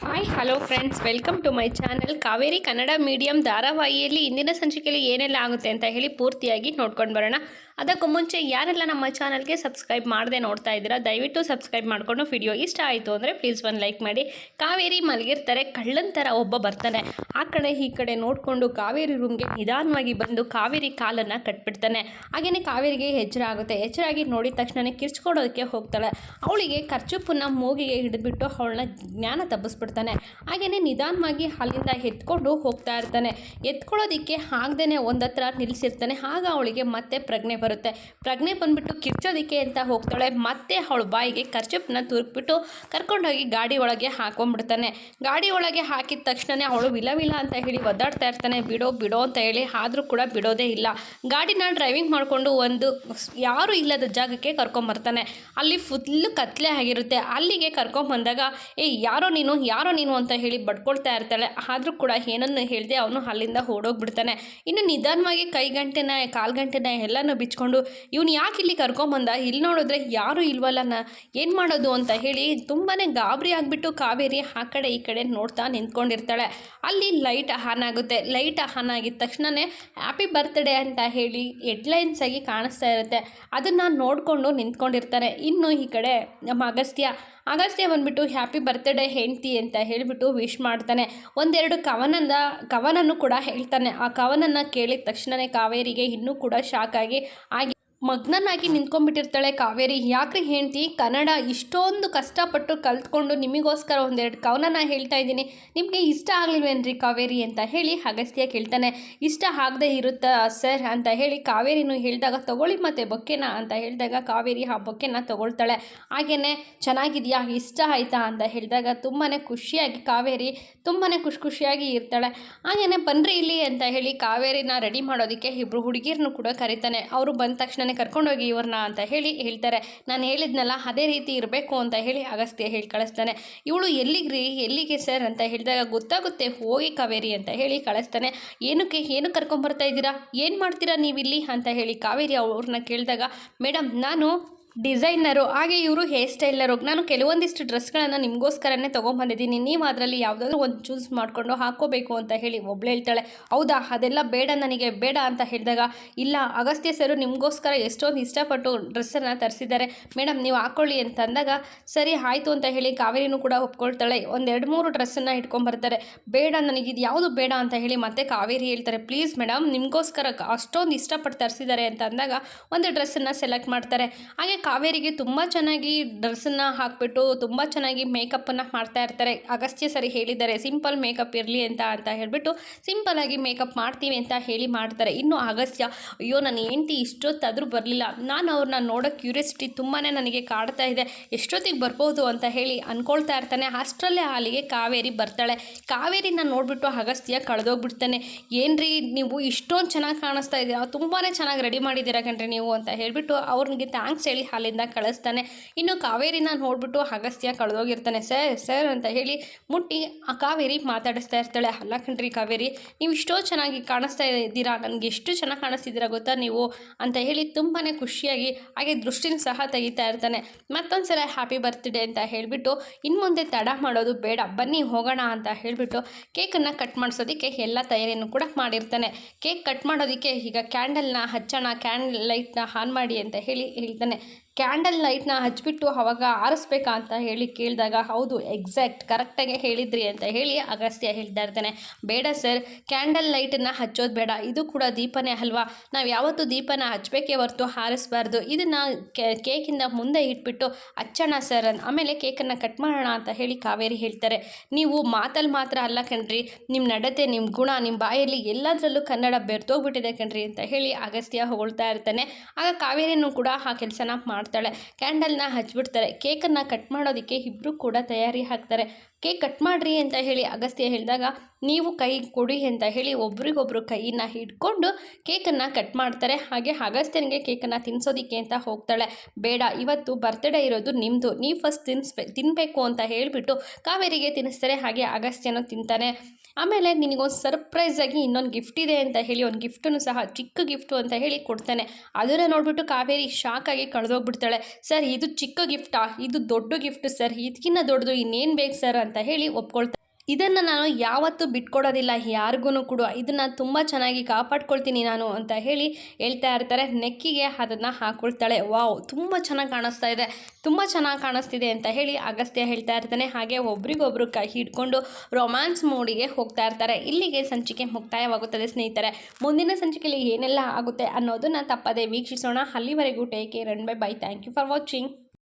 Hi hello friends welcome to my channel Kaveri Kannada medium ಧಾರಾವಾಹಿಯಲ್ಲಿ, ಇಂದಿನ ಸಂಚಿಕೆಯಲ್ಲಿ ಏನೆಲ್ಲ ಆಗುತ್ತೆ ಅಂತ ಹೇಳಿ ಪೂರ್ತಿಯಾಗಿ ನೋಡ್ಕೊಂಡು ಬರೋಣ. ಅದಕ್ಕೂ ಮುಂಚೆ ಯಾರೆಲ್ಲ ನಮ್ಮ ಚಾನಲ್ಗೆ ಸಬ್ಸ್ಕ್ರೈಬ್ ಮಾಡದೆ ನೋಡ್ತಾ ಇದ್ದೀರಾ, ದಯವಿಟ್ಟು ಸಬ್ಸ್ಕ್ರೈಬ್ ಮಾಡಿಕೊಂಡು ವಿಡಿಯೋ ಇಷ್ಟ ಆಯಿತು ಅಂದರೆ ಪ್ಲೀಸ್ ಒಂದು ಲೈಕ್ ಮಾಡಿ. ಕಾವೇರಿ ಮಲಗಿರ್ತಾರೆ ಕಳ್ಳನ ಥರ ಒಬ್ಬ ಬರ್ತಾನೆ. ಆ ಕಡೆ ಈ ಕಡೆ ನೋಡಿಕೊಂಡು ಕಾವೇರಿ ರೂಮ್ಗೆ ನಿಧಾನವಾಗಿ ಬಂದು ಕಾವೇರಿ ಕಾಲನ್ನು ಕಟ್ಬಿಡ್ತಾನೆ. ಹಾಗೆಯೇ ಕಾವೇರಿಗೆ ಎಚ್ಚರ ಆಗುತ್ತೆ. ಎಚ್ಚರಾಗಿ ನೋಡಿದ ತಕ್ಷಣವೇ ಕಿರ್ಚ್ಕೊಡೋದಕ್ಕೆ ಹೋಗ್ತಾಳೆ. ಅವಳಿಗೆ ಖರ್ಚುಪ್ಪನ್ನ ಮೂಗಿಗೆ ಹಿಡಿದ್ಬಿಟ್ಟು ಅವಳನ್ನ ಜ್ಞಾನ ತಪ್ಪಿಸ್ಬಿಡ್ತಾನೆ. ಹಾಗೆಯೇ ನಿಧಾನವಾಗಿ ಅಲ್ಲಿಂದ ಎತ್ಕೊಂಡು ಹೋಗ್ತಾ ಇರ್ತಾನೆ. ಎತ್ಕೊಳ್ಳೋದಕ್ಕೆ ಆಗದೇ ಒಂದತ್ರ ನಿಲ್ಲಿಸಿರ್ತಾನೆ ಆಗ ಅವಳಿಗೆ ಮತ್ತೆ ಪ್ರಜ್ಞೆ ಬರುತ್ತೆ. ಪ್ರಜ್ಞೆ ಬಂದ್ಬಿಟ್ಟು ಕಿರ್ಚೋದಿಕ್ಕೆ ಅಂತ ಹೋಗ್ತಾಳೆ. ಮತ್ತೆ ಅವಳು ಬಾಯಿಗೆ ಕರ್ಚಪ್ನ ತುರುಕ್ಬಿಟ್ಟು ಕರ್ಕೊಂಡೋಗಿ ಗಾಡಿ ಒಳಗೆ ಹಾಕೊಂಡ್ಬಿಡ್ತಾನೆ ಗಾಡಿ ಒಳಗೆ ಹಾಕಿದ ತಕ್ಷಣನೇ ಅವಳು ವಿಲ ವಿಲ ಅಂತ ಹೇಳಿ ಒದ್ದಾಡ್ತಾ ಇರ್ತಾನೆ. ಬಿಡೋ ಬಿಡೋ ಅಂತ ಹೇಳಿ ಆದರೂ ಕೂಡ ಬಿಡೋದೇ ಇಲ್ಲ. ಗಾಡಿನ ಡ್ರೈವಿಂಗ್ ಮಾಡಿಕೊಂಡು ಒಂದು ಯಾರೂ ಇಲ್ಲದ ಜಾಗಕ್ಕೆ ಕರ್ಕೊಂಬರ್ತಾನೆ. ಅಲ್ಲಿ ಫುಲ್ಲು ಕತ್ಲೆ ಆಗಿರುತ್ತೆ. ಅಲ್ಲಿಗೆ ಕರ್ಕೊಂಬಂದಾಗ, ಏ, ಯಾರೋ ನೀನು? ಯಾರೋ ನೀನು? ಅಂತ ಹೇಳಿ ಬಡ್ಕೊಳ್ತಾ ಇರ್ತಾಳೆ. ಆದರೂ ಕೂಡ ಏನನ್ನು ಹೇಳಿದೆ ಅವನು ಅಲ್ಲಿಂದ ಓಡೋಗ್ಬಿಡ್ತಾನೆ. ಇನ್ನು ನಿಧಾನವಾಗಿ ಕೈ ಗಂಟೆನ, ಕಾಲು ಗಂಟೆನ ಎಲ್ಲನೂ ಬಿಚ್ಕೊಂಡು ಇವನು ಯಾಕೆ ಇಲ್ಲಿ ಕರ್ಕೊಂಬಂದ? ಇಲ್ಲಿ ನೋಡಿದ್ರೆ ಯಾರೂ ಇಲ್ವಲ್ಲ ಏನು ಮಾಡೋದು? ಅಂತ ಹೇಳಿ ತುಂಬಾ ಗಾಬರಿ ಆಗಿಬಿಟ್ಟು ಕಾವೇರಿ ಆ ಕಡೆ ಈ ಕಡೆ ನೋಡ್ತಾ ನಿಂತ್ಕೊಂಡಿರ್ತಾಳೆ. ಅಲ್ಲಿ ಲೈಟ್ ಆನ್ ಆಗುತ್ತೆ. ಲೈಟ್ ಆನ್ ಆಗಿದ ತಕ್ಷಣವೇ ಹ್ಯಾಪಿ ಬರ್ತ್ಡೇ ಅಂತ ಹೇಳಿ ಹೆಡ್ಲೈನ್ಸ್ ಆಗಿ ಕಾಣಿಸ್ತಾ ಇರುತ್ತೆ. ಅದನ್ನು ನೋಡಿಕೊಂಡು ನಿಂತ್ಕೊಂಡಿರ್ತಾರೆ. ಇನ್ನು ಈ ಕಡೆ ನಮ್ಮ ಅಗಸ್ತ್ಯ ಅಗಸ್ತ್ಯ ಬಂದ್ಬಿಟ್ಟು ಹ್ಯಾಪಿ ಬರ್ತ್ಡೇ ಹೆಂಡ್ತಿ ಅಂತ ಹೇಳಿಬಿಟ್ಟು ವಿಶ್ ಮಾಡ್ತಾನೆ. ಒಂದೆರಡು ಕವನದ, ಕವನನ್ನು ಕೂಡ ಹೇಳ್ತಾನೆ. ಆ ಕವನನ್ನು ಕೇಳಿದ ತಕ್ಷಣವೇ ಕಾವೇರಿಗೆ ಇನ್ನೂ ಕೂಡ ಶಾಕ್ ಆಗಿ ಆಗಿ ಮಗ್ನನಾಗಿ ನಿಂತ್ಕೊಂಡ್ಬಿಟ್ಟಿರ್ತಾಳೆ ಕಾವೇರಿ. ಯಾಕ್ರಿ ಹೇಳ್ತಿ ಕನ್ನಡ ಇಷ್ಟೊಂದು ಕಷ್ಟಪಟ್ಟು ಕಲ್ತ್ಕೊಂಡು ನಿಮಗೋಸ್ಕರ ಒಂದೆರಡು ಕವನನ ಹೇಳ್ತಾ ಇದ್ದೀನಿ. ನಿಮಗೆ ಇಷ್ಟ ಆಗಲಿಲ್ವೇನ್ರಿ ಕಾವೇರಿ ಅಂತ ಹೇಳಿ ಅಗಸ್ತ್ಯ ಕೇಳ್ತಾನೆ. ಇಷ್ಟ ಆಗದೆ ಇರುತ್ತಾ ಸರ್ ಅಂತ ಹೇಳಿ ಕಾವೇರಿನೂ ಹೇಳಿದಾಗ ತಗೊಳ್ಳಿ ಮತ್ತೆ ಬೊಕ್ಕೆನ ಅಂತ ಹೇಳಿದಾಗ ಕಾವೇರಿ ಆ ಬೊಕ್ಕೆನ ತಗೊಳ್ತಾಳೆ. ಹಾಗೆಯೇ ಚೆನ್ನಾಗಿದೆಯಾ? ಇಷ್ಟ ಆಯ್ತಾ ಅಂತ ಹೇಳಿದಾಗ ತುಂಬಾ ಖುಷಿಯಾಗಿ ಕಾವೇರಿ ತುಂಬಾ ಖುಷಿ ಖುಷಿಯಾಗಿ ಇರ್ತಾಳೆ. ಹಾಗೆಯೇ ಬನ್ನಿರಿ ಇಲ್ಲಿ ಅಂತ ಹೇಳಿ ಕಾವೇರಿನ ರೆಡಿ ಮಾಡೋದಕ್ಕೆ ಇಬ್ಬರು ಹುಡುಗಿರನ್ನು ಕೂಡ ಕರೀತಾನೆ. ಅವರು ಬಂದ ತಕ್ಷಣ ಕರ್ಕೊಂಡೋಗಿ ಇವ್ರನ್ನ ಅಂತ ಹೇಳಿ ಹೇಳ್ತಾರೆ. ನಾನು ಹೇಳಿದ್ನಲ್ಲ, ಅದೇ ರೀತಿ ಇರಬೇಕು ಅಂತ ಹೇಳಿ ಅಗಸ್ತ್ಯ ಹೇಳಿ ಕಳಿಸ್ತಾನೆ. ಇವಳು ಎಲ್ಲಿಗ್ರಿ, ಎಲ್ಲಿಗೆ ಸರ್ ಅಂತ ಹೇಳಿದಾಗ, ಗೊತ್ತಾಗುತ್ತೆ, ಹೋಗಿ ಕಾವೇರಿ ಅಂತ ಹೇಳಿ ಕಳಿಸ್ತಾನೆ. ಏನಕ್ಕೆ, ಏನು ಕರ್ಕೊಂಬರ್ತಾ ಇದ್ದೀರಾ? ಏನು ಮಾಡ್ತೀರಾ ನೀವಿಲ್ಲಿ? ಅಂತ ಹೇಳಿ ಕಾವೇರಿ ಅವ್ರನ್ನ ಕೇಳಿದಾಗ ಮೇಡಮ್ ನಾನು ಡಿಸೈನರು, ಹಾಗೆ ಇವರು ಹೇರ್ ಸ್ಟೈಲರು ನಾನು ಕೆಲವೊಂದಿಷ್ಟು ಡ್ರೆಸ್ಗಳನ್ನು ನಿಮಗೋಸ್ಕರನೇ ತೊಗೊಂಬಂದಿದ್ದೀನಿ. ನೀವು ಅದರಲ್ಲಿ ಯಾವುದಾದ್ರು ಒಂದು ಚೂಸ್ ಮಾಡಿಕೊಂಡು ಹಾಕ್ಕೋಬೇಕು ಅಂತ ಹೇಳಿ ಒಬ್ಳು ಹೇಳ್ತಾಳೆ, ಹೌದಾ, ಅದೆಲ್ಲ ಬೇಡ ನನಗೆ, ಬೇಡ ಅಂತ ಹೇಳಿದಾಗ, ಇಲ್ಲ, ಅಗಸ್ತ್ಯ ಸರು ನಿಮಗೋಸ್ಕರ ಎಷ್ಟೊಂದು ಇಷ್ಟಪಟ್ಟು ಡ್ರೆಸ್ಸನ್ನು ತರಿಸಿದ್ದಾರೆ. ಮೇಡಮ್ ನೀವು ಹಾಕ್ಕೊಳ್ಳಿ ಅಂತ ಅಂದಾಗ, ಸರಿ, ಆಯಿತು ಅಂತ ಹೇಳಿ ಕಾವೇರಿನೂ ಕೂಡ ಒಪ್ಕೊಳ್ತಾಳೆ. ಒಂದು ಎರಡು ಮೂರು ಡ್ರೆಸ್ಸನ್ನು ಇಟ್ಕೊಂಬರ್ತಾರೆ. ಬೇಡ, ನನಗೆ ಇದು ಯಾವುದು ಬೇಡ ಅಂತ ಹೇಳಿ ಮತ್ತೆ ಕಾವೇರಿ ಹೇಳ್ತಾರೆ, ಪ್ಲೀಸ್ ಮೇಡಮ್ ನಿಮಗೋಸ್ಕರ ಅಷ್ಟೊಂದು ಇಷ್ಟಪಟ್ಟು ತರಿಸಿದ್ದಾರೆ ಅಂತ ಅಂದಾಗ, ಒಂದು ಡ್ರೆಸ್ಸನ್ನು ಸೆಲೆಕ್ಟ್ ಮಾಡ್ತಾರೆ. ಹಾಗೆ ಕಾವೇರಿಗೆ ತುಂಬ ಚೆನ್ನಾಗಿ ಡ್ರೆಸ್ಸನ್ನು ಹಾಕ್ಬಿಟ್ಟು ತುಂಬ ಚೆನ್ನಾಗಿ ಮೇಕಪ್ಪನ್ನು ಮಾಡ್ತಾ ಇರ್ತಾರೆ. ಅಗಸ್ತ್ಯ ಸರಿ ಹೇಳಿದ್ದಾರೆ, ಸಿಂಪಲ್ ಮೇಕಪ್ ಇರಲಿ ಅಂತ ಅಂತ ಹೇಳಿಬಿಟ್ಟು ಸಿಂಪಲಾಗಿ ಮೇಕಪ್ ಮಾಡ್ತೀವಿ ಅಂತ ಹೇಳಿ ಮಾಡ್ತಾರೆ. ಇನ್ನು ಅಗಸ್ತ್ಯ, ಅಯ್ಯೋ, ನನ್ನ ಹೆಂಡ್ತಿ ಇಷ್ಟೊತ್ತಾದರೂ ಬರಲಿಲ್ಲ. ನಾನು ಅವ್ರನ್ನ ನೋಡೋ ಕ್ಯೂರಿಯಾಸಿಟಿ ತುಂಬಾ ನನಗೆ ಕಾಡ್ತಾ ಇದೆ. ಎಷ್ಟೊತ್ತಿಗೆ ಬರ್ಬೋದು ಅಂತ ಹೇಳಿ ಅಂದ್ಕೊಳ್ತಾ ಇರ್ತಾನೆ. ಅಷ್ಟರಲ್ಲೇ ಅಲ್ಲಿಗೆ ಕಾವೇರಿ ಬರ್ತಾಳೆ. ಕಾವೇರಿನ ನೋಡಿಬಿಟ್ಟು ಅಗಸ್ತ್ಯ ಕಳೆದೋಗ್ಬಿಡ್ತಾನೆ. ಏನ್ರಿ, ನೀವು ಇಷ್ಟೊಂದು ಚೆನ್ನಾಗಿ ಕಾಣಿಸ್ತಾ ಇದ್ದೀರಾ ತುಂಬಾ ಚೆನ್ನಾಗಿ ರೆಡಿ ಮಾಡಿದ್ದೀರಾ ಕಣ್ರಿ ನೀವು ಅಂತ ಹೇಳಿಬಿಟ್ಟು ಅವ್ರಿಗೆ ಥ್ಯಾಂಕ್ಸ್ ಹೇಳಿ ಅಲ್ಲಿಂದ ಕಳಿಸ್ತಾನೆ. ಇನ್ನು ಕಾವೇರಿನ ನೋಡ್ಬಿಟ್ಟು ಅಗಸ್ತ್ಯ ಕಳೆದೋಗಿರ್ತಾನೆ. ಸರ್ ಸರ್ ಅಂತ ಹೇಳಿ ಮುಟ್ಟಿ ಆ ಕಾವೇರಿ ಮಾತಾಡಿಸ್ತಾ ಇರ್ತಾಳೆ. ಅಲ್ಲ ಕಣ್ರಿ ಕಾವೇರಿ, ನೀವು ಇಷ್ಟೋ ಚೆನ್ನಾಗಿ ಕಾಣಿಸ್ತಾ ಇದ್ದೀರಾ? ನನಗೆ ಎಷ್ಟು ಚೆನ್ನಾಗಿ ಕಾಣಿಸ್ತಿದ್ದೀರಾ ಗೊತ್ತಾ ನೀವು? ಅಂತ ಹೇಳಿ ತುಂಬಾ ಖುಷಿಯಾಗಿ ಹಾಗೆ ದೃಷ್ಟಿನ ಸಹ ತೆಗಿತಾ ಇರ್ತಾನೆ. ಮತ್ತೊಂದು ಸಲ ಹ್ಯಾಪಿ ಬರ್ತ್ಡೇ ಅಂತ ಹೇಳಿಬಿಟ್ಟು ಇನ್ನು ಮುಂದೆ ತಡ ಮಾಡೋದು ಬೇಡ. ಬನ್ನಿ ಹೋಗೋಣ ಅಂತ ಹೇಳಿಬಿಟ್ಟು ಕೇಕನ್ನು ಕಟ್ ಮಾಡಿಸೋದಕ್ಕೆ ಎಲ್ಲ ತಯಾರಿಯನ್ನು ಕೂಡ ಮಾಡಿರ್ತಾನೆ. ಕೇಕ್ ಕಟ್ ಮಾಡೋದಕ್ಕೆ ಈಗ ಕ್ಯಾಂಡಲ್ನ ಹಚ್ಚೋಣ ಕ್ಯಾಂಡಲ್ ಲೈಟ್ನ ಆನ್ ಮಾಡಿ ಅಂತ ಹೇಳಿ ಹೇಳ್ತಾನೆ. ಕ್ಯಾಂಡಲ್ ಲೈಟ್ನ ಹಚ್ಚಿಬಿಟ್ಟು ಅವಾಗ ಆರಿಸ್ಬೇಕಾ ಅಂತ ಹೇಳಿ ಕೇಳಿದಾಗ, ಹೌದು, ಎಕ್ಸಾಕ್ಟ್, ಕರೆಕ್ಟಾಗಿ ಹೇಳಿದ್ರಿ ಅಂತ ಹೇಳಿ ಅಗಸ್ತ್ಯ ಹೇಳ್ತಾ ಇರ್ತಾನೆ. ಬೇಡ ಸರ್, ಕ್ಯಾಂಡಲ್ ಲೈಟನ್ನು ಹಚ್ಚೋದು ಬೇಡ, ಇದು ಕೂಡ ದೀಪನೇ ಅಲ್ವಾ? ನಾವು ಯಾವತ್ತೂ ದೀಪನ ಹಚ್ಚಬೇಕೇ ಹೊರತು ಹಾರಿಸ್ಬಾರ್ದು ಇದನ್ನು ಕೇಕಿಂದ ಮುಂದೆ ಇಟ್ಬಿಟ್ಟು ಹಚ್ಚೋಣ ಸರ್, ಆಮೇಲೆ ಕೇಕನ್ನು ಕಟ್ ಮಾಡೋಣ ಅಂತ ಹೇಳಿ ಕಾವೇರಿ ಹೇಳ್ತಾರೆ. ನೀವು ಮಾತಲ್ಲಿ ಮಾತ್ರ ಅಲ್ಲ ಕಣ್ರಿ ನಿಮ್ಮ ನಡತೆ ನಿಮ್ಮ ಗುಣ ನಿಮ್ಮ ಬಾಯಲ್ಲಿ ಎಲ್ಲದರಲ್ಲೂ ಕನ್ನಡ ಬೆರ್ತೋಗ್ಬಿಟ್ಟಿದೆ ಕಣ್ರಿ ಅಂತ ಹೇಳಿ ಅಗಸ್ತ್ಯ ಹೊಗಳ್ತಾ ಇರ್ತಾನೆ. ಆಗ ಕಾವೇರಿನೂ ಕೂಡ ಆ ಕೆಲಸನ ಮಾಡ್ತಾಳೆ. ಕ್ಯಾಂಡಲ್ನ ಹಚ್ಬಿಡ್ತಾರೆ. ಕೇಕನ್ನು ಕಟ್ ಮಾಡೋದಕ್ಕೆ ಇಬ್ಬರು ಕೂಡ ತಯಾರಿ ಹಾಕ್ತಾರೆ ಕೇಕ್ ಕಟ್ ಮಾಡಿರಿ ಅಂತ ಹೇಳಿ ಅಗಸ್ತ್ಯ ಹೇಳಿದಾಗ, ನೀವು ಕೈ ಕೊಡಿ ಅಂತ ಹೇಳಿ ಒಬ್ರಿಗೊಬ್ರು ಕೈಯನ್ನು ಹಿಡ್ಕೊಂಡು ಕೇಕನ್ನು ಕಟ್ ಮಾಡ್ತಾರೆ. ಹಾಗೆ ಅಗಸ್ತ್ಯನಿಗೆ ಕೇಕನ್ನು ತಿನ್ನಿಸೋದಕ್ಕೆ ಅಂತ ಹೋಗ್ತಾಳೆ. ಬೇಡ, ಇವತ್ತು ಬರ್ತ್ಡೇ ಇರೋದು ನಿಮ್ಮದು ನೀವು ಫಸ್ಟ್ ತಿನ್ನಿಸ್ಬೇ ತಿನ್ನಬೇಕು ಅಂತ ಹೇಳಿಬಿಟ್ಟು ಕಾವೇರಿಗೆ ತಿನ್ನಿಸ್ತಾರೆ. ಹಾಗೆ ಅಗಸ್ತ್ಯನೂ ತಿಂತಾನೆ. ಆಮೇಲೆ ನಿನಗೊಂದು ಸರ್ಪ್ರೈಸಾಗಿ ಇನ್ನೊಂದು ಗಿಫ್ಟ್ ಇದೆ ಅಂತ ಹೇಳಿ, ಒಂದು ಗಿಫ್ಟನ್ನು ಸಹ, ಚಿಕ್ಕ ಗಿಫ್ಟು ಅಂತ ಹೇಳಿ ಕೊಡ್ತಾನೆ. ಅದನ್ನು ನೋಡಿಬಿಟ್ಟು ಕಾವೇರಿ ಶಾಕಾಗಿ ಕಳೆದೋಗ್ಬಿಡ್ತಾಳೆ. ಬಿಡ್ತಾಳೆ ಸರ್, ಇದು ಚಿಕ್ಕ ಗಿಫ್ಟಾ ಇದು ದೊಡ್ಡ ಗಿಫ್ಟ್ ಸರ್. ಇದಕ್ಕಿಂತ ದೊಡ್ಡದು ಇನ್ನೇನು ಬೇಕು ಸರ್? ಅಂತ ಹೇಳಿ ಒಪ್ಕೊಳ್ತಾಳೆ. ಇದನ್ನು ನಾನು ಯಾವತ್ತೂ ಬಿಟ್ಕೊಡೋದಿಲ್ಲ. ಯಾರಿಗೂ ಕೂಡ. ಇದನ್ನು ತುಂಬ ಚೆನ್ನಾಗಿ ಕಾಪಾಡ್ಕೊಳ್ತೀನಿ ನಾನು ಅಂತ ಹೇಳಿ ಹೇಳ್ತಾ ಇರ್ತಾರೆ. ನೆಕ್ಕಿಗೆ ಅದನ್ನು ಹಾಕೊಳ್ತಾಳೆ. ವಾವ್, ತುಂಬ ಚೆನ್ನಾಗಿ ಕಾಣಿಸ್ತಾ ಇದೆ. ತುಂಬ ಚೆನ್ನಾಗಿ ಕಾಣಿಸ್ತಿದೆ ಅಂತ ಹೇಳಿ ಅಗಸ್ತ್ಯ ಹೇಳ್ತಾ ಇರ್ತಾನೆ. ಹಾಗೆ ಒಬ್ರಿಗೊಬ್ರು ಕೈ ಹಿಡ್ಕೊಂಡು ರೊಮ್ಯಾನ್ಸ್ ಮೂಡಿಗೆ ಹೋಗ್ತಾ ಇರ್ತಾರೆ. ಇಲ್ಲಿಗೆ ಸಂಚಿಕೆ ಮುಕ್ತಾಯವಾಗುತ್ತದೆ ಸ್ನೇಹಿತರೆ. ಮುಂದಿನ ಸಂಚಿಕೆಯಲ್ಲಿ ಏನೆಲ್ಲ ಆಗುತ್ತೆ ಅನ್ನೋದನ್ನು ತಪ್ಪದೆ ವೀಕ್ಷಿಸೋಣ. ಅಲ್ಲಿವರೆಗೂ take care and bye bye thank you for watching